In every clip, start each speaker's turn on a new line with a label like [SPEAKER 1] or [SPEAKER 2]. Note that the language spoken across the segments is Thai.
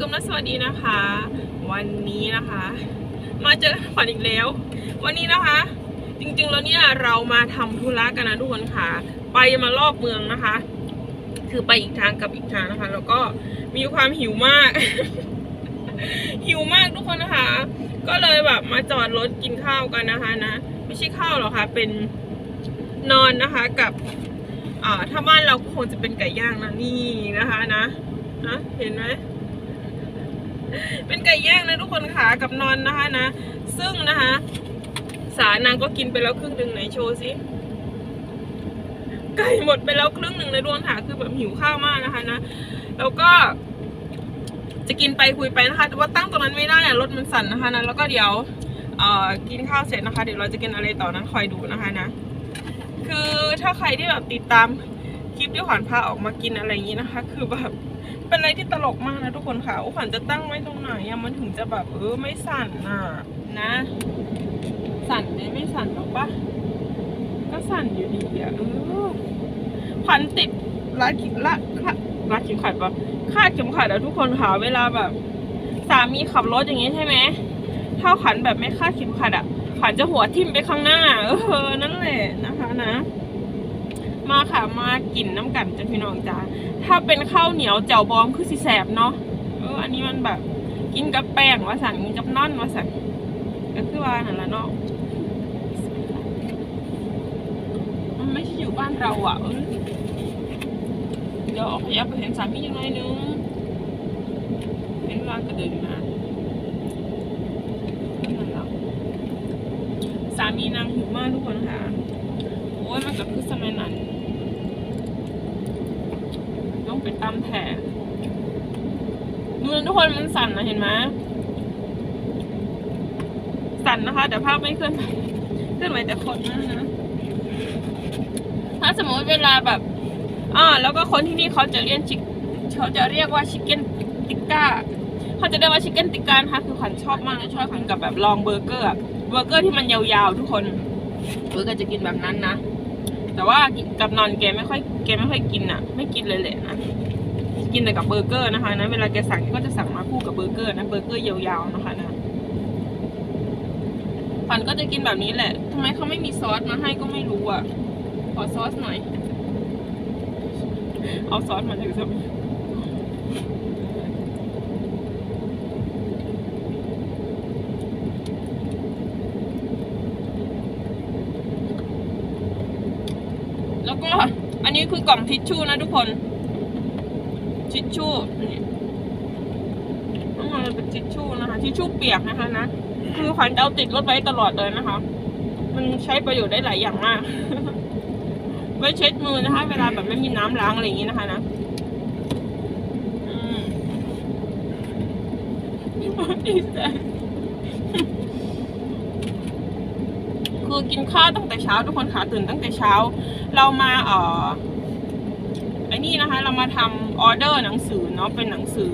[SPEAKER 1] กุมและสวัสดีนะคะ วันนี้นะคะ มาเจอขวัญอีกแล้ว วันนี้นะคะ จริงๆแล้วเนี่ยเรามาทำธุระกันนะทุกคนค่ะ ไปมารอบเมืองนะคะ คือไปอีกทางกับอีกทางนะคะ แล้วก็มีความหิวมาก หิวมากทุกคนนะคะ ก็เลยแบบมาจอดรถกินข้าวกันนะคะนะไม่ใช่ข้าวหรอกค่ะเป็นนอนนะคะกับอ่าถ้าบ้านเราก็คงจะเป็นไก่ย่างนะนี่นะคะนะนะเห็นไหม เป็นไก่ย่างนะทุกคนค่ะกับนอนนะคะนะ ซึ่งนะคะ สานางก็กินไปแล้วครึ่งหนึ่งไหนโชว์สิไก่หมดไปแล้วครึ่งหนึ่งในดวงค่ะคือแบบหิวข้าวมากนะคะนะแล้วก็จะกินไปคุยไปนะคะแต่ว่าตั้งตรงนั้นไม่ได้อะรถมันสั่นนะคะนะแล้วก็เดี๋ยวกินข้าวเสร็จนะคะ เดี๋ยวเราจะกินอะไรต่อนั้นคอยดูนะคะนะ คือถ้าใครที่แบบติดตามคลิปที่ขวัญพาออกมากินอะไรอย่างนี้นะคะ คือแบบ เป็นอะไรที่ตลกมากนะทุกคนค่ะขวัญจะตั้งไว้ตรงไหนอะมันถึงจะแบบเออไม่สั่นน่ะนะ สั่นไหมไม่สั่นหรอกปะก็สั่นอยู่ดีอะเออขวัญติดรัดข็มละค่ะรัดเข็มขัดปะคาดเข็มขัดอะทุกคนค่ะเวลาแบบ สามีขับรถอย่างนี้ใช่ไหมถ้าขวัญแบบไม่คาดเข็มขัดอะขวัญจะหัวทิ่มไปข้างหน้า เออนั่นแหละนะคะนะ มาค่ะมากินน้ำกันจ้ะพี่น้องจ้าถ้าเป็นข้าวเหนียวแจ่วบองคือสิแสบเนาะเอออันนี้มันแบบ กินกับแป้งวาสั่นกินกับน่อนวาสั่นก็คือว่านั่นแหละเนาะมันไม่ใช่อยู่บ้านเราอะเดี๋ยวออกพยับไปเห็นสามียังไงนึงเห็นร้านกระเดินอยู่นะนั่นแหละสามีนางหิวมากทุกคนค่ะโอ้ยมันก็คือสมัยนั้น ตามแผลดูนะทุกคนมันสั่นนะเห็นไหมสั่นนะคะ แต่ภาพไม่เคลื่อนไหวเคลื่อนไหวแต่คนนะนะถ้าสมมติเวลาแบบอ่าแล้วก็คนที่นี่เขาจะเรียกชิเขาจะเรียกว่าชิคเก้นติก้าเขาจะเรียกว่าชิคเก้นติก้านะคะคือขวัญชอบมากเลยชอบขวัญกับแบบลองเบอร์เกอร์เบอร์เกอร์ที่มันยาวๆทุกคนเบอร์เกอร์จะกินแบบนั้นนะแต่ว่ากับนอนแกไม่ค่อยแกไม่ค่อยกินอะ ไม่กินเลยแหละนะ กินแต่กับเบอร์เกอร์นะคะนะเวลาแกสั่งก็จะสั่งมาคู่กับเบอร์เกอร์นะเบอร์เกอร์ยาวๆนะคะนะขวัญก็จะกินแบบนี้แหละทำไมเขาไม่มีซอสมาให้ก็ไม่รู้อะขอซอสหน่อย เอาซอสมาถึงสมีแล้วก็อันนี้คือกล่องทิชชู่นะทุกคน ทิชชู่นี่ต้องมาเป็นทิชชู่นะคะทิชชู่เปียกนะคะนะคือขวัญจะเอาติดรถไว้ตลอดเลยนะคะ มันใช้ประโยชน์ได้หลายอย่างมากไว้เช็ดมือนะคะ เวลาแบบไม่มีน้ำล้างอะไรอย่างนี้นะคะนะอืมดีใจคือกินข้าวตั้งแต่เช้าทุกคนขาตื่นตั้งแต่เช้า เรามาเอ่อ นี่นะคะ เรามาทำออเดอร์หนังสือเนาะเป็นหนังสือ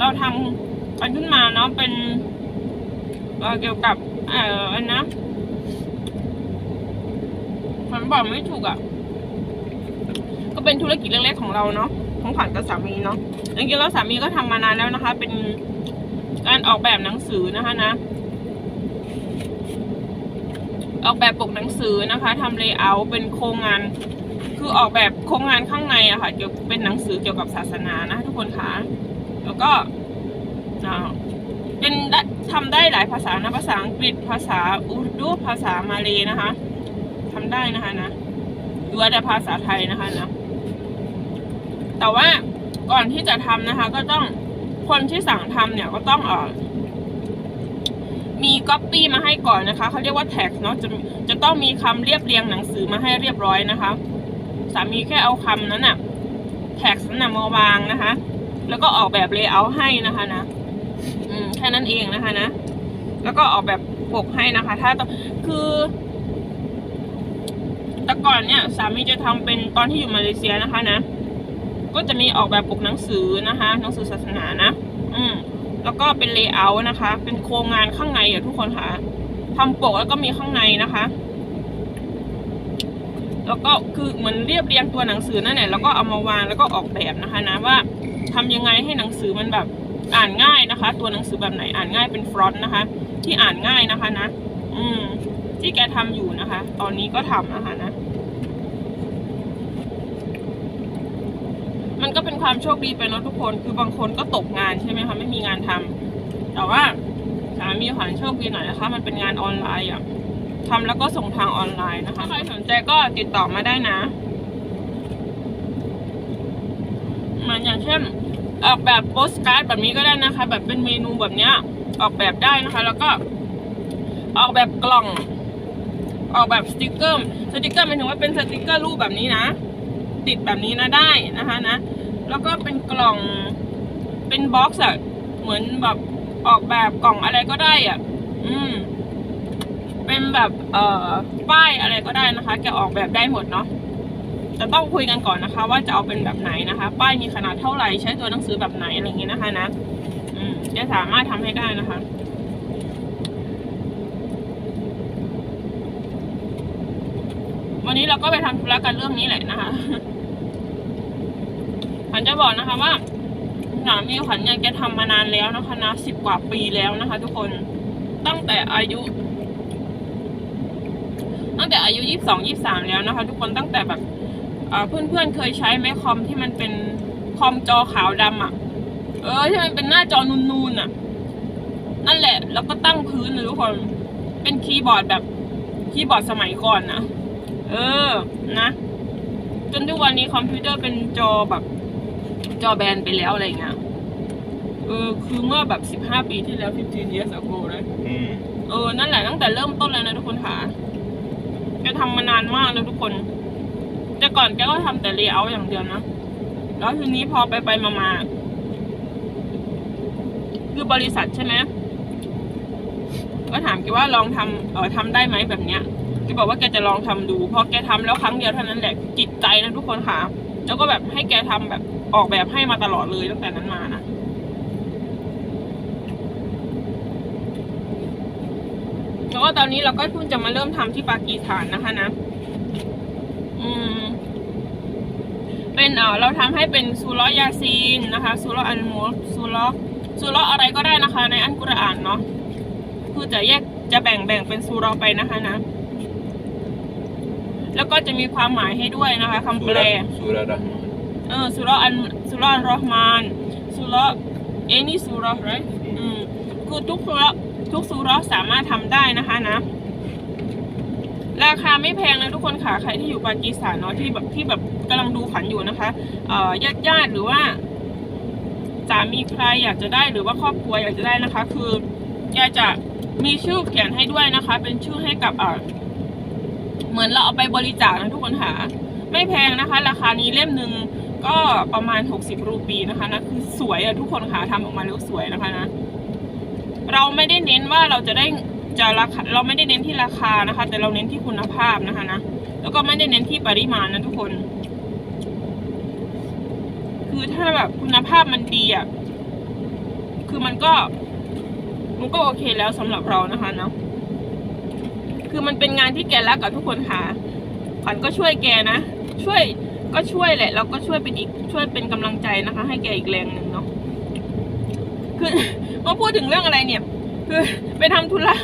[SPEAKER 1] เราทำกันขึ้นมาเนาะเป็นเเกี่ยวกับเอ่ออันนะมันบอกไม่ถูกอะ ก็เป็นธุรกิจเล็กๆของเราเนาะของขวัญกับสามีเนาะจริงๆแล้วสามีก็ทำมานานแล้วนะคะ เป็นการออกแบบหนังสือนะคะนะ ออกแบบปกหนังสือนะคะทำเลเยอร์เป็นโครงงาน คือออกแบบโครงงานข้างในอะค่ะเกี่ยวเป็นหนังสือเกี่ยวกับศาสนานะทุกคนคะแล้วก็อ่าเป็นได้ทำได้หลายภาษานะภาษาอังกฤษภาษาอุรดูภาษามาเลยนะคะทำได้นะคะนะหรือว่แต่ภาษาไทยนะคะนะแต่ว่าก่อนที่จะทำนะคะ ก็ต้องคนที่สั่งทำเนี่ยก็ต้องเออมีก๊อปปี้มาให้ก่อนนะคะเขาเรียกว่าแท็กเนาะจะจะต้องมีคำเรียบเรียงหนังสือมาให้เรียบร้อยนะคะ สามีแค่เอาคำนั้นอะแท็กนั้นนะมาวางนะคะ แล้วก็ออกแบบเลเยอร์ให้นะคะนะอืมแค่นั้นเองนะคะนะ แล้วก็ออกแบบปกให้นะคะ ถ้าต้องคือแต่ก่อนเนี่ยสามีจะทำเป็นตอนที่อยู่มาเลเซียนะคะนะ ก็จะมีออกแบบปกหนังสือนะคะ หนังสือศาสนานะ อืมแล้วก็เป็นเลเยอร์นะคะ เป็นโครงงานข้างในอะทุกคนค่ะทำปกแล้วก็มีข้างในนะคะ แล้วก็คือเหมือนเรียบเรียงตัวหนังสือนั่นแหละแล้วก็เอามาวางแล้วก็ออกแบบนะคะนะว่าทำยังไงให้หนังสือมันแบบอ่านง่ายนะคะ ตัวหนังสือแบบไหนอ่านง่ายเป็นฟรอนต์นะคะ ที่อ่านง่ายนะคะนะ อืม ที่แกทำอยู่นะคะ ตอนนี้ก็ทำนะคะนะ มันก็เป็นความโชคดีไปเนาะทุกคน คือบางคนก็ตกงานใช่ไหมคะไม่มีงานทำแต่ว่าสามีขวัญโชคดีหน่อยนะคะ มันเป็นงานออนไลน์อะ ทำแล้วก็ส่งทางออนไลน์นะคะ ใครสนใจก็ติดต่อมาได้นะมันอย่างเช่นออกแบบโปสการ์ดแบบนี้ก็ได้นะคะ แบบเป็นเมนูแบบเนี้ย ออกแบบได้นะคะ แล้วก็ออกแบบกล่อง ออกแบบสติกเกอร์สติกเกอร์หมายถึงว่าเป็นสติกเกอร์รูปแบบนี้นะ ติดแบบนี้นะได้นะคะนะ แล้วก็เป็นกล่องเป็นบ็อกซ์อะเหมือนแบบออกแบบกล่องอะไรก็ได้อะอืม เป็นแบบเอ่อป้ายอะไรก็ได้นะคะ แกออกแบบได้หมดเนาะจะต้องคุยกันก่อนนะคะ ว่าจะเอาเป็นแบบไหนนะคะ ป้ายมีขนาดเท่าไหร่ใช้ตัวหนังสือแบบไหนอะไรอย่างเงี้ยนะคะนะอืมจะสามารถทำให้ได้นะคะวันนี้เราก็ไปทำธุระกันเรื่องนี้แหละนะคะขวัญจะบอกนะคะว่าสามีขวัญเนี่ยแกทำมานานแล้วนะคะนะสิบกว่าปีแล้วนะคะ ทุกคนตั้งแต่อายุ ตั้งแต่อายุยี่สิบสองยี่สามแล้วนะคะ ทุกคนตั้งแต่แบบเพื่อนเพื่อนๆเคยใช้ไหมคอมที่มันเป็นคอมจอขาวดำอะ เออที่มันเป็นหน้าจอนูนๆอะ นั่นแหละ แล้วก็ตั้งพื้นเลยทุกคน เป็นคีย์บอร์ดแบบคีย์บอร์ดสมัยก่อนนะ เออ นะ จนทุกวันนี้คอมพิวเตอร์เป็นจอแบบ จอแบนไปแล้วอะไรเงี้ย เออ คือเมื่อแบบสิบห้าปีที่แล้ว15 years ago เลย
[SPEAKER 2] อืม
[SPEAKER 1] เออ นั่นแหละตั้งแต่เริ่มต้นเลยนะทุกคนค่ะแก ทำมานานมากเลยทุกคน แต่ก่อนแกก็ทำแต่เลเยอร์อย่างเดียวนะ แล้วทีนี้พอไปไปมามาคือบริษัทใช่ไหมก็ถามแกว่าลองทำเออทำได้ไหมแบบเนี้ยแกบอกว่าแกจะลองทำดู พอแกทำแล้วครั้งเดียวเท่านั้นแหละจิตใจนะทุกคนค่ะ แล้วก็แบบให้แกทำแบบออกแบบให้มาตลอดเลยตั้งแต่นั้นมานะ แล้วก็ตอนนี้เราก็เพิ่งจะมาเริ่มทำที่ปากีสถานนะคะนะ อืม เป็นเออเราทำให้เป็นซูรอยาซีนนะคะ ซูรออันมูลซูรอซูรออะไรก็ได้นะคะ ในอันกุรอานเนาะ คือจะแยกจะแบ่งแบ่งเป็นซูรอไปนะคะนะ แล้วก็จะมีความหมายให้ด้วยนะคะคำ
[SPEAKER 2] สุ
[SPEAKER 1] แปล
[SPEAKER 2] ราสุราดะ
[SPEAKER 1] เออสุราอันสุราอันรอฮ์มานสุราเอนี่สุราไรอืมคือทุกสุรา ทุกสุราสามารถทำได้นะคะนะ ราคาไม่แพงนะทุกคนค่ะ ใครที่อยู่ปากีสถานเนาะที่แบบที่แบบกำลังดูขันอยู่นะคะเอ่อญาติญาติหรือว่าสามีใครอยากจะได้หรือว่าครอบครัวอยากจะได้นะคะ คือแกจะมีชื่อเขียนให้ด้วยนะคะ เป็นชื่อให้กับเอ่อเหมือนเราเอาไปบริจาคนะทุกคนค่ะ ไม่แพงนะคะ ราคานี้เล่มหนึ่งก็ประมาณ 60 รูปีนะคะนะคือสวยอะทุกคนค่ะทำออกมาแล้วสวยนะคะนะ เราไม่ได้เน้นว่าเราจะได้จะราคาเราไม่ได้เน้นที่ราคานะคะ แต่เราเน้นที่คุณภาพนะคะนะแล้วก็ไม่ได้เน้นที่ปริมาณนะทุกคน คือถ้าแบบคุณภาพมันดีอะคือมันก็มันก็โอเคแล้วสำหรับเรานะคะเนาะคือมันเป็นงานที่แกรักกับทุกคนค่ะขวัญก็ช่วยแกนะช่วยก็ช่วยแหละเราก็ช่วยเป็นอีกช่วยเป็นกำลังใจนะคะ ให้แกอีกแรงหนึ่งเนาะ คือมาพูดถึงเรื่องอะไรเนี่ย คือไปทำธุระ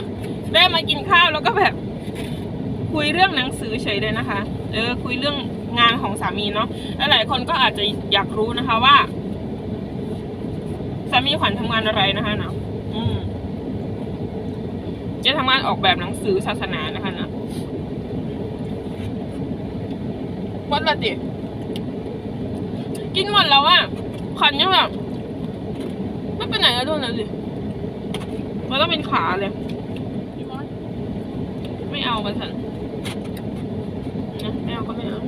[SPEAKER 1] แม่มากินข้าวแล้วก็แบบ คุยเรื่องหนังสือเฉยเลยนะคะ เออ คุยเรื่องงานของสามีเนาะแล้วหลายคนก็อาจจะอยากรู้นะคะว่าสามีขวัญทำงานอะไรนะคะเนาะอืมจะทำงานออกแบบหนังสือศาสนานะคะนะวัดละติ กินหมดแล้วอะขวัญยังแบบไม่ไปไหนแล้ว ด้วยนะสิมันต้องเป็นขาเลย ไม่เอาไปสันนะไม่เอาก็ไม่เอา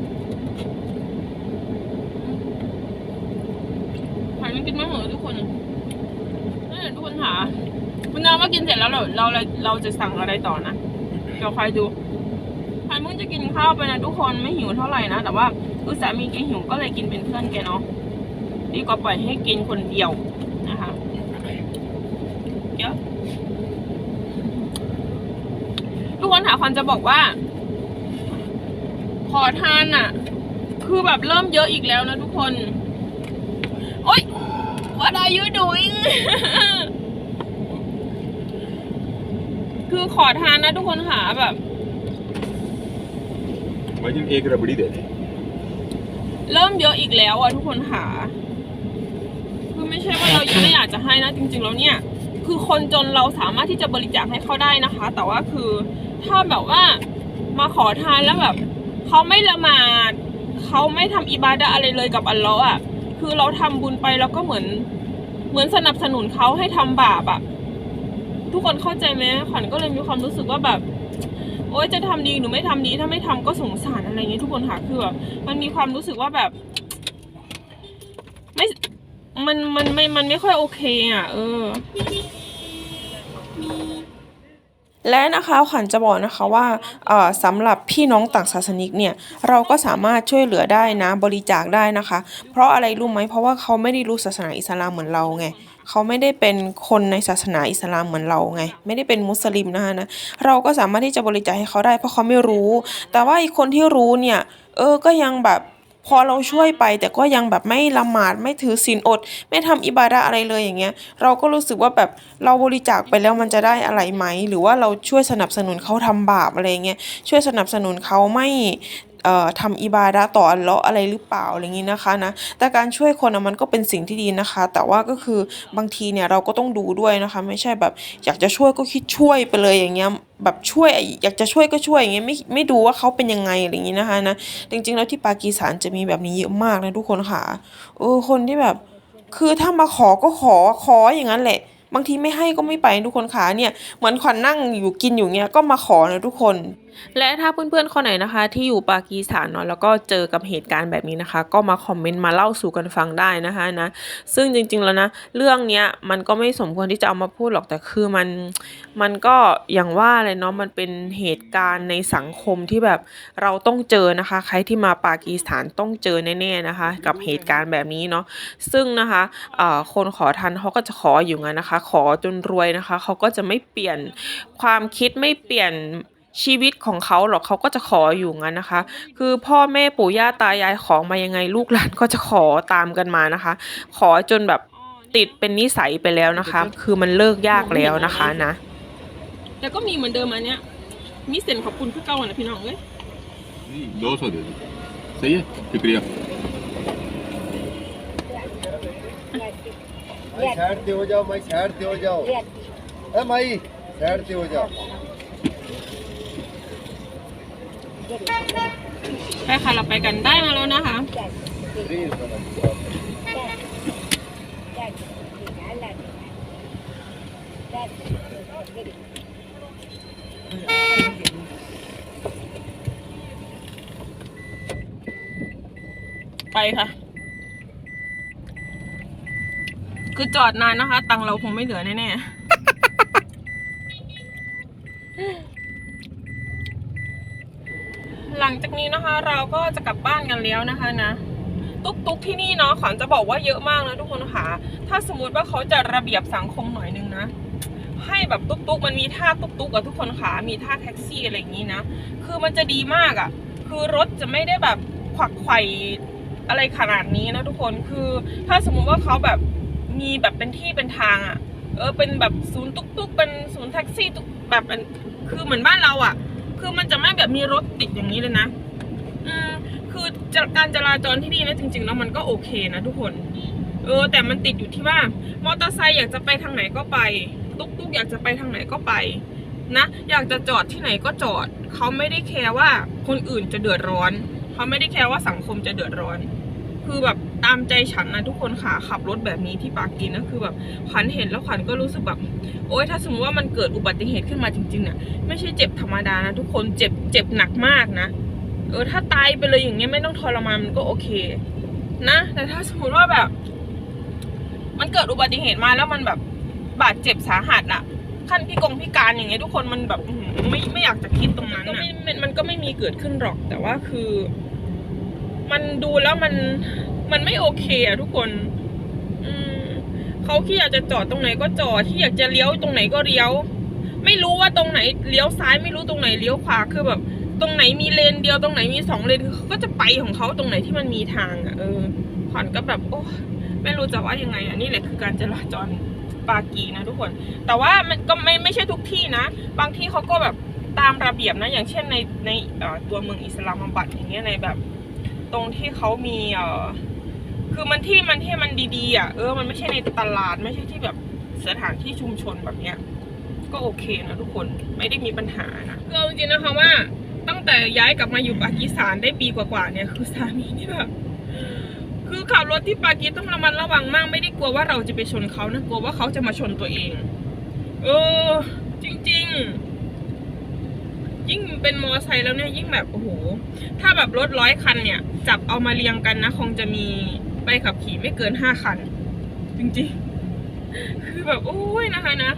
[SPEAKER 1] ขวัญยังกินไม่หมดทุกคนนี่นแหละทุกคนหาคุณน้าว่ากินเสร็จแล้วเราเราเราจะสั่งอะไรต่อนะเดี๋ยวคอยดูใครมึงจะกินข้าวไปนะทุกคนไม่หิวเท่าไหร่นะแต่ว่าคือสามีแกหิวก็เลยกินเป็นเพื่อนแกเนาะดีกว่าปล่อยให้กินคนเดียวนะคะเยอะทุกคนหาคัน จะบอกว่า ขอทานอ่ะ คือแบบเริ่มเยอะอีกแล้วนะทุกคน โอ๊ย What are you doing คือขอทานนะทุกคนค่ะแบบ
[SPEAKER 2] भाई एक रबड़ी दे दे
[SPEAKER 1] เริ่มเยอะอีกแล้วอะทุกคนค่ะคือไม่ใช่ว่าเรายังไม่อยากจะให้นะ จริงๆแล้วเนี่ย คือคนจนเราสามารถที่จะบริจาคให้เขาได้นะคะ แต่ว่าคือ ถ้าแบบว่ามาขอทานแล้วแบบเขาไม่ละหมาดเขาไม่ทำอิบาดะอะไรเลยกับอัลเลอฮ์อะคือเราทำบุญไปแล้วก็เหมือน เหมือนสนับสนุนเขาให้ทำบาปอะทุกคนเข้าใจไหมขวัญก็เลยมีความรู้สึกว่าแบบ โอ๊ยจะทำดีหรือไม่ทำดีถ้าไม่ทำก็สงสารอะไรเงี้ยทุกคนค่ะคือแบบมันมีความรู้สึกว่าแบบ ไม่มันมันไม่มันไม่ค่อยโอเค อะ เออ และนะคะขวัญจะบอกนะคะว่าสำหรับพี่น้องต่างศาสนิกเนี่ยเราก็สามารถช่วยเหลือได้นะบริจาคได้นะคะ เพราะอะไรรู้ไหมเพราะว่าเขาไม่ได้รู้ศาสนาอิสลามเหมือนเราไงเขาไม่ได้เป็นคนในศาสนาอิสลามเหมือนเราไง ไม่ได้เป็นมุสลิมนะคะนะเราก็สามารถที่จะบริจาคให้เขาได้เพราะเขาไม่รู้ แต่ว่าอีกคนที่รู้เนี่ยเออก็ยังแบบ พอเราช่วยไป แต่ก็ยังแบบไม่ละหมาดไม่ถือศีลอด ไม่ทำอิบาดะอะไรเลยอย่างเงี้ย เราก็รู้สึกว่าแบบเราบริจาคไปแล้วมันจะได้อะไรไหม หรือว่าเราช่วยสนับสนุนเขาทำบาปอะไรเงี้ยช่วยสนับสนุนเขาไม่ ทำอิบาดะต่ออัลเลาะห์อะไรหรือเปล่าอะไรอย่างงี้นะคะนะแต่การช่วยคนมันก็เป็นสิ่งที่ดีนะคะ แต่ว่าก็คือบางทีเนี่ยเราก็ต้องดูด้วยนะคะ ไม่ใช่แบบ อยากจะช่วยก็คิดช่วยไปเลยอย่างเงี้ยแบบช่วยอยากจะช่วยก็ช่วยอย่างเงี้ยไม่ไม่ดูว่าเขาเป็นยังไงอะไรอย่างงี้นะคะนะจริงๆแล้วที่ปากีสถานจะมีแบบนี้เยอะมากนะทุกคนค่ะเออคนที่แบบ คือถ้ามาขอก็ขอขออย่างนั้นแหละบางทีไม่ให้ก็ไม่ไปทุกคนค่ะเนี่ยเหมือนขวัญนั่งอยู่กินอยู่เงี้ยก็มาขอนะทุกคน และถ้าเพื่อนๆคนไหนนะคะ ที่อยู่ปากีสถานเนาะแล้วก็เจอกับเหตุการณ์แบบนี้นะคะ ก็มาคอมเมนต์มาเล่าสู่กันฟังได้นะคะนะซึ่งจริงๆแล้วนะเรื่องเนี้ยมันก็ไม่สมควรที่จะเอามาพูดหรอกแต่คือมันมันก็อย่างว่าเลยเนาะมันเป็นเหตุการณ์ในสังคมที่แบบเราต้องเจอนะคะ ใครที่มาปากีสถานต้องเจอแน่ๆนะคะ กับเหตุการณ์แบบนี้เนาะซึ่งนะคะคนขอทันเขาก็จะขออยู่งั้นนะคะ ขอจนรวยนะคะเขาก็จะไม่เปลี่ยนความคิดไม่เปลี่ยน ชีวิตของเขาหรอกเขาก็จะขออยู่งั้นนะคะ คือพ่อแม่ปู่ย่าตายายของมายังไงลูกหลานก็จะขอตามกันมานะคะ ขอจนแบบติดเป็นนิสัยไปแล้วนะคะ คือมันเลิกยากแล้วนะคะนะ แต่ก็มีเหมือนเดิมอันเนี้ยมีเส้นขอบคุณคือเก่านะพี่น้องเอ้ย
[SPEAKER 2] दो सौ दे दो सही है शुक्रिया
[SPEAKER 3] भाई साइड से हो जाओ भाई साइड से हो जाओ ए भाई साइड से हो जाओ
[SPEAKER 1] ไปค่ะเราไปกันได้มาแล้วนะคะ ไปค่ะ คือจอดนานนะคะ ตังเราคงไม่เหลือแน่ๆ ห ลังจากนี้นะคะ เราก็จะกลับบ้านกันแล้วนะคะนะตุ๊กตุ๊กที่นี่เนาะขวัญจะบอกว่าเยอะมากนะทุกคนค่ะ ถ้าสมมติว่าเขาจะระเบียบสังคมหน่อยนึงนะ ให้แบบตุ๊กตุ๊กมันมีท่าตุ๊กตุ๊กอะทุกคนค่ะ มีท่าแท็กซี่อะไรอย่างนี้นะ คือมันจะดีมากอะคือรถจะไม่ได้แบบขวักไขว่อะไรขนาดนี้นะทุกคน คือถ้าสมมุติว่าเขาแบบมีแบบเป็นที่เป็นทางอะเออเป็นแบบศูนย์ตุ๊กตุ๊กเป็นศูนย์แท็กซี่ตุ๊กแบบเป็นคือเหมือนบ้านเราอะ คือมันจะไม่แบบมีรถติดอย่างนี้เลยนะ อืมคือการจราจรที่นี่นะจริง ๆ แล้วมันก็โอเคนะทุกคน เออ แต่มันติดอยู่ที่ว่ามอเตอร์ไซค์อยากจะไปทางไหนก็ไป ตุ๊กตุ๊กอยากจะไปทางไหนก็ไป นะ อยากจะจอดที่ไหนก็จอด เขาไม่ได้แคร์ว่าคนอื่นจะเดือดร้อน เขาไม่ได้แคร์ว่าสังคมจะเดือดร้อน คือแบบตามใจฉันนะทุกคนค่ะขับรถแบบนี้ที่ปากีนะคือแบบขวัญเห็นแล้วขวัญก็รู้สึกแบบโอ๊ยถ้าสมมติว่ามันเกิดอุบัติเหตุขึ้นมาจริงๆเนี่ยไม่ใช่เจ็บธรรมดานะทุกคนเจ็บเจ็บหนักมากนะเออถ้าตายไปเลยอย่างเงี้ยไม่ต้องทรมานมันก็โอเค นะ แต่ถ้าสมมติว่าแบบ มันเกิดอุบัติเหตุมาแล้วมันแบบบาดเจ็บสาหัสอะขั้นพิกงพิการอย่างเงี้ยทุกคนมันแบบไม่ไม่อยากจะคิดตรงนั้นอะมันมันก็ไม่มีเกิดขึ้นหรอกแต่ว่าคือ มันดูแล้วมันมันไม่โอเคอะทุกคนอืมเขาที่อยากจะจอดตรงไหนก็จอดที่อยากจะเลี้ยวตรงไหนก็เลี้ยว ไม่รู้ว่าตรงไหนเลี้ยวซ้ายไม่รู้ตรงไหนเลี้ยวขวาคือแบบ ตรงไหนมีเลนเดียวตรงไหนมีสองเลนคือเขาก็จะไปของเขาตรงไหนที่มันมีทางอะเออขวัญก็แบบโอ้ไม่รู้จะว่ายังไงอะนี่แหละคือการจราจรปากีนะทุกคน แต่ว่ามันก็ไม่ไม่ใช่ทุกที่นะ บางที่เขาก็แบบตามระเบียบนะ อย่างเช่นในในตัวเมืองอิสลามบัดอย่างเงี้ยในแบบ ตรงที่เขามีเอ่อคือมันที่มันที่มันดีๆอะเออมันไม่ใช่ในตลาดไม่ใช่ที่แบบสถานที่ชุมชนแบบเนี้ย ก็โอเคนะทุกคนไม่ได้มีปัญหานะคือเอาจริงๆนะคะว่าตั้งแต่ย้ายกลับมาอยู่ปากีสถานได้ปีกว่าๆเนี่ยคือสามีนี่แบบคือขับรถที่ปากีต้องระมัดระวังมากไม่ได้กลัวว่าเราจะไปชนเขานะกลัวว่าเขาจะมาชนตัวเอง เออ จริง ๆ ยิ่งเป็นมอไซค์แล้วเนี่ยยิ่งแบบโอ้โห ถ้าแบบรถร้อยคันเนี่ย จับเอามาเรียงกันนะ คงจะมีใบขับขี่ไม่เกินห้าคัน จริงๆ คือแบบโอ้ยนะคะนะ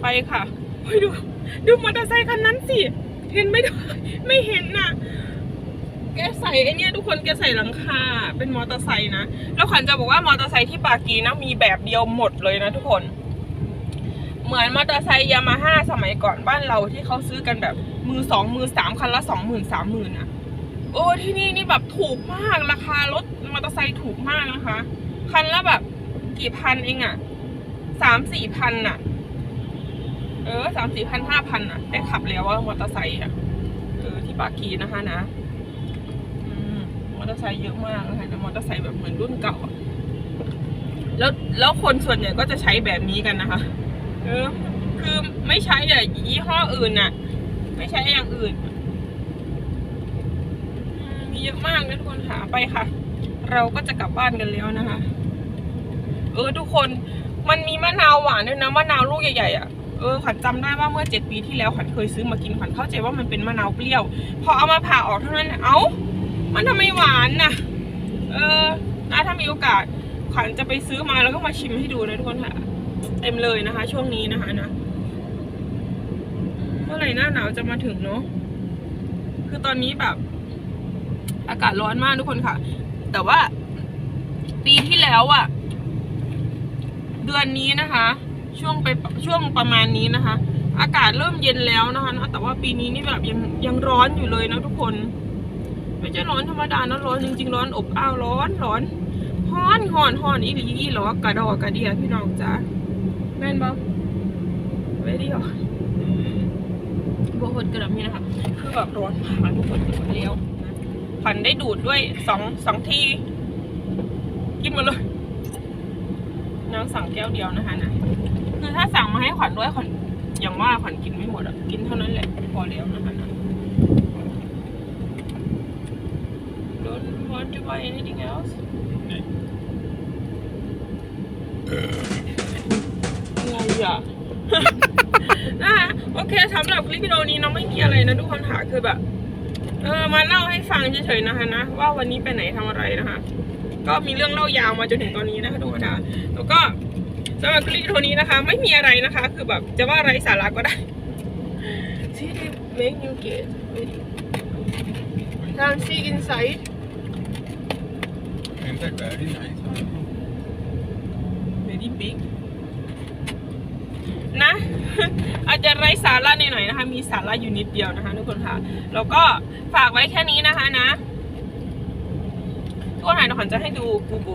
[SPEAKER 1] ไปค่ะเฮ้ยดู ดูมอเตอร์ไซค์คันนั้นสิ เห็นไหมดูไม่เห็นน่ะแกใส่ไอเนี้ยทุกคนแกใส่หลังคาเป็นมอเตอร์ไซค์นะ แล้วขวัญจะบอกว่ามอเตอร์ไซค์ที่ปากีนะมีแบบเดียวหมดเลยนะทุกคน เหมือนมอเตอร์ไซค์ยามาฮ่าสมัยก่อนบ้านเราที่เขาซื้อกันแบบมือสองมือสามคันละสองหมื่นสามหมื่นอะโอ้ที่นี่นี่แบบถูกมากราคารถมอเตอร์ไซค์ถูกมากนะคะ คันละแบบกี่พันเองอะสามสี่พันอะ เออสามสี่พันห้าพันอะ ได้ขับแล้วว่ามอเตอร์ไซค์อะเออที่ปากีนะคะนะอมอเตอร์ไซค์เยอะมากนะคะแต่มอเตอร์ไซค์แบบเหมือนรุ่นเก่าอะแล้วแล้วคนส่วนใหญ่ก็จะใช้แบบนี้กันนะคะ เออ คือไม่ใช้อะยี่ห้ออื่นน่ะ ไม่ใช้อย่างอื่น มีเยอะมากนะทุกคนค่ะไปค่ะ เราก็จะกลับบ้านกันแล้วนะคะ เออทุกคนมันมีมะนาวหวานด้วยนะมะนาวลูกใหญ่ๆอะเออขวัญจำได้ว่าเมื่อเจ็ดปีที่แล้วขวัญเคยซื้อมากินขวัญเข้าใจว่ามันเป็นมะนาวเปรี้ยว พอเอามาผ่าออกเท่านั้นเอ้า มันทำไมหวานน่ะ เออนะถ้ามีโอกาสขวัญจะไปซื้อมาแล้วก็มาชิมให้ดูนะทุกคนค่ะ เต็มเลยนะคะ ช่วงนี้นะคะนะเมื่อไหร่หน้าหนาวจะมาถึงเนาะคือตอนนี้แบบ อากาศร้อนมากทุกคนค่ะ แต่ว่า ปีที่แล้วอะเดือนนี้นะคะ ช่วงไปช่วงประมาณนี้นะคะ อากาศเริ่มเย็นแล้วนะคะนะแต่ว่าปีนี้นี่แบบยังยังร้อนอยู่เลยนะทุกคน ไม่ใช่ร้อนธรรมดานะร้อนจริงๆร้อนอบอ้าวร้อนร้อนฮ้อนฮ้อนฮ้อนอีหลีอีหรอกระดอกระเดียพี่น้องจ้า แม่นบ่ไม่ได้หรอพวกคนกระดับนี่นะคะคือแบบร้อนมากทุกคนกินหมดแล้วนะขวัญได้ดูดด้วยสองสองทีกินหมดเลยน้องสั่งแก้วเดียวนะคะนะคือถ้าสั่งมาให้ขวัญด้วยขวัญอย่างว่าขวัญกินไม่หมดอะกินเท่านั้นแหละพอแล้วนะคะนะ Don't want to buy anything else อะไรอะนะคะโอเคสำหรับคลิปวิดีโอนี้น้องไม่มีอะไรนะทุกคนค่ะคือแบบ เออมาเล่าให้ฟังเฉยๆนะคะนะว่าวันนี้ไปไหนทำอะไรนะคะ ก็มีเรื่องเล่ายาวมาจนถึงตอนนี้นะคะทุกคนค่ะแล้วก็สำหรับคลิปวิดีโอนี้นะคะ ไม่มีอะไรนะคะ คือแบบจะว่าไรสาระก็ได้ See they make you get ready can see inside
[SPEAKER 2] And that very nice.
[SPEAKER 1] very big นะ อาจจะไร้สาระหน่อยๆนะคะ มีสาระอยู่นิดเดียวนะคะทุกคนค่ะ แล้วก็ฝากไว้แค่นี้นะคะนะทุกคนค่ะเดี๋ยวขวัญจะให้ดูกูโบ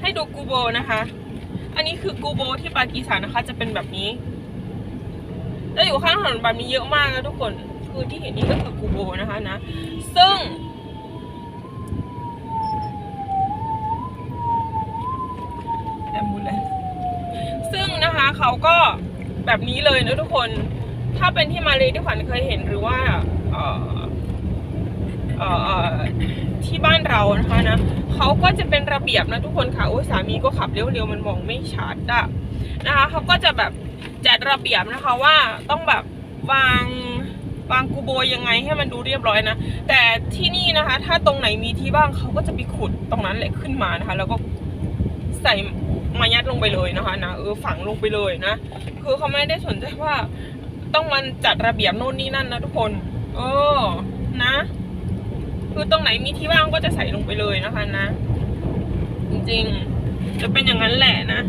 [SPEAKER 1] ให้ดูกูโบนะคะ อันนี้คือกูโบที่ปากีสถานนะคะ จะเป็นแบบนี้จะอยู่ข้างถนนแบบนี้เยอะมากนะทุกคน คือที่เห็นนี่ก็คือกูโบนะคะนะ ซึ่ง แอมบูเลนซึ่งนะคะ เขาก็แบบนี้เลยนะทุกคน ถ้าเป็นที่มาเลยที่ขวัญเคยเห็นหรือว่าเออเออที่บ้านเรานะคะนะเขาก็จะเป็นระเบียบนะทุกคนค่ะโอ้ยสามีก็ขับเร็วๆมันมองไม่ชัดอะนะคะเขาก็จะแบบจัดระเบียบนะคะว่าต้องแบบวางวางกูโบยังไงให้มันดูเรียบร้อยนะ แต่ที่นี่นะคะ ถ้าตรงไหนมีที่ว่างเขาก็จะไปขุดตรงนั้นแหละขึ้นมานะคะ แล้วก็ใส่ มายัดลงไปเลยนะคะนะเออฝังลงไปเลยนะ คือเขาไม่ได้สนใจว่า ต้องมันจัดระเบียบโน่นนี่นั่นนะทุกคน เออนะ คือตรงไหนมีที่ว่างก็จะใส่ลงไปเลยนะคะนะ จริงๆ จะเป็นอย่างนั้นแหละนะ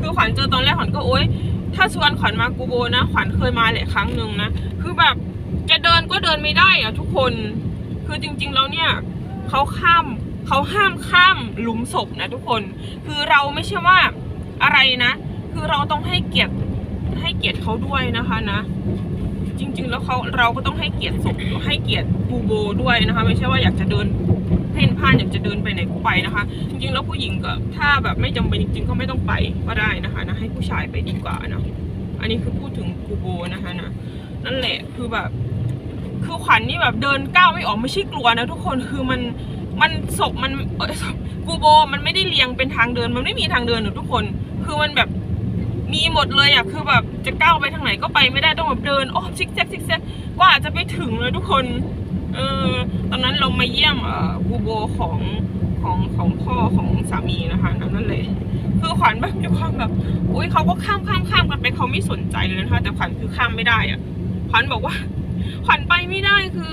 [SPEAKER 1] คือขวัญเจอตอนแรกขวัญก็โอ๊ยถ้าชวนขวัญมากูโบนะ ขวัญเคยมาแหละครั้งหนึ่งนะ คือแบบจะเดินก็เดินไม่ได้อะทุกคน คือจริง ๆ แล้วเนี่ยเขาข้าม เขาห้ามข้ามหลุมศพนะทุกคน คือเราไม่ใช่ว่าอะไรนะ คือเราต้องให้เกียรติให้เกียรติเขาด้วยนะคะนะ จริง ๆ แล้วเขาเราก็ต้องให้เกียรติศพให้เกียรติกูโบด้วยนะคะ ไม่ใช่ว่าอยากจะเดินเพ่นพ่านอยากจะเดินไปไหนก็ไปนะคะ จริงๆแล้วผู้หญิงก็ถ้าแบบไม่จำเป็นจริงๆก็ไม่ต้องไปก็ได้นะคะนะให้ผู้ชายไปดีกว่านะอันนี้คือพูดถึงกูโบนะคะนะนั่นแหละคือแบบคือขวัญนี่แบบเดินก้าวไม่ออกไม่ใช่กลัวนะทุกคนคือมัน มันศพมันกูโบมันไม่ได้เรียงเป็นทางเดิน มันไม่มีทางเดินหนูทุกคน คือมันแบบมีหมดเลยอะคือแบบจะก้าวไปทางไหนก็ไปไม่ได้ต้องแบบเดินโอ้ซิกแซกซิกแซกกว่าจะไปถึงเลยทุกคนเออตอนนั้นเรามาเยี่ยมเอ่อกูโบของของของพ่อของสามีนะคะนั่นนั่นเลยคือขวัญแบบมีความแบบอุ้ยเขาก็ข้ามข้ามข้ามกันไปเขาไม่สนใจเลยนะคะแต่ขวัญคือข้ามไม่ได้อะขวัญบอกว่า ขวัญไปไม่ได้คือ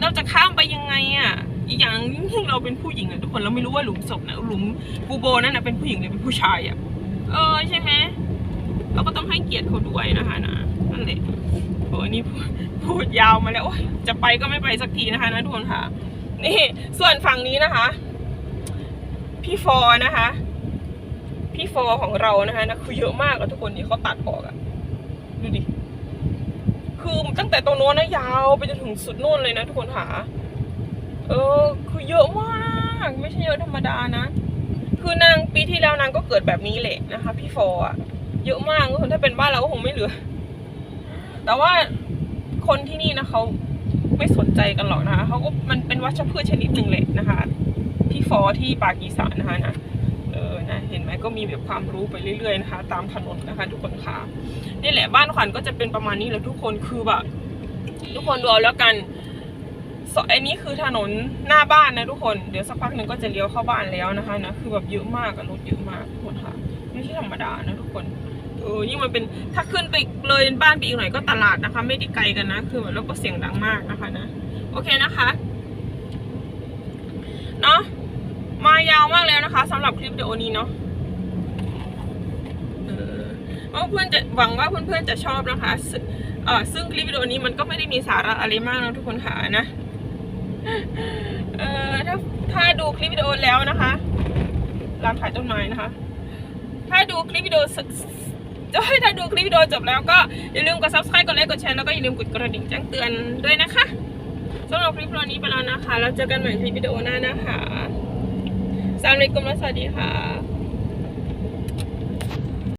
[SPEAKER 1] เราจะข้ามไปยังไงอะ อีกอย่างยิ่เราเป็นผู้หญิงอะทุกคนเราไม่รู้ว่าหลุมศพนะหลุมกูโบนั่นนะเป็นผู้หญิงหรือเป็นผู้ชายอะเออใช่ไหมเราก็ต้องให้เกียรติเขาด้วยนะคะนะนั่นแหละโอ้นี่พูดยาวมาแล้วจะไปก็ไม่ไปสักทีนะคะนะทุกคนค่ะนี่ส่วนฝั่งนี้นะคะ พี่ฟอนะคะ พี่ฟอของเรานะคะนะคือเยอะมากอะทุกคนที่เขาตัดออกอะดูดิคือตั้งแต่ตรงโน้นนะยาวไปจนถึงสุดโน่นเลยนะทุกคนค่ะ เออ คือเยอะมาก ไม่ใช่เยอะธรรมดานะ คือนางปีที่แล้วนางก็เกิดแบบนี้แหละนะคะ พี่ฟออะเยอะมากคนถ้าเป็นบ้านเราก็คงไม่เหลือ แต่ว่าคนที่นี่นะเขาไม่สนใจกันหรอกนะคะเขาก็มันเป็นวัชพืชชนิดหนึ่งแหละนะคะ พี่ฟอที่ปากีสถานนะคะนะเออนะเห็นไหมก็มีแบบความรู้ไปเรื่อยๆนะคะ ตามถนนนะคะ ทุกคนค่ะนี่แหละบ้านขวัญก็จะเป็นประมาณนี้แหละทุกคนคือแบบทุกคนดูเอาแล้วกัน ซอยนี้คือถนนหน้าบ้านนะทุกคน เดี๋ยวสักพักหนึ่งก็จะเลี้ยวเข้าบ้านแล้วนะคะนะ คือแบบเยอะมากอะรถเยอะมากทุกคนค่ะ ไม่ใช่ธรรมดานะทุกคน เออ ยิ่งมันเป็น ถ้าขึ้นไปเลยบ้านไปอีกหน่อยก็ตลาดนะคะ ไม่ได้ไกลกันนะ คือแบบแล้วก็เสียงดังมากนะคะนะ โอเคนะคะ เนาะมายาวมากแล้วนะคะสำหรับคลิปวิดีโอนี้เนาะเออว่าเพื่อนจะหวังว่าเพื่อนๆจะชอบนะคะซึ่งเออซึ่งคลิปวิดีโอนี้มันก็ไม่ได้มีสาระอะไรมากนะทุกคนค่ะนะ ถ้าดูคลิปวิดีโอแล้วนะคะร้านขายต้นไม้นะคะ ถ้าดูคลิปวิดีโอจะให้ถ้าดูคลิปวิดีโอจบแล้วก็อย่าลืมกด subscribe กดไลค์กดแชร์แล้วก็อย่าลืมกดกระดิ่งแจ้งเตือนด้วยนะคะสำหรับคลิปวันนี้ไปแล้วนะคะ แล้วเจอกันใหม่คลิปวิดีโอหน้านะคะสวัสดีคุณและสวัสดีค่ะ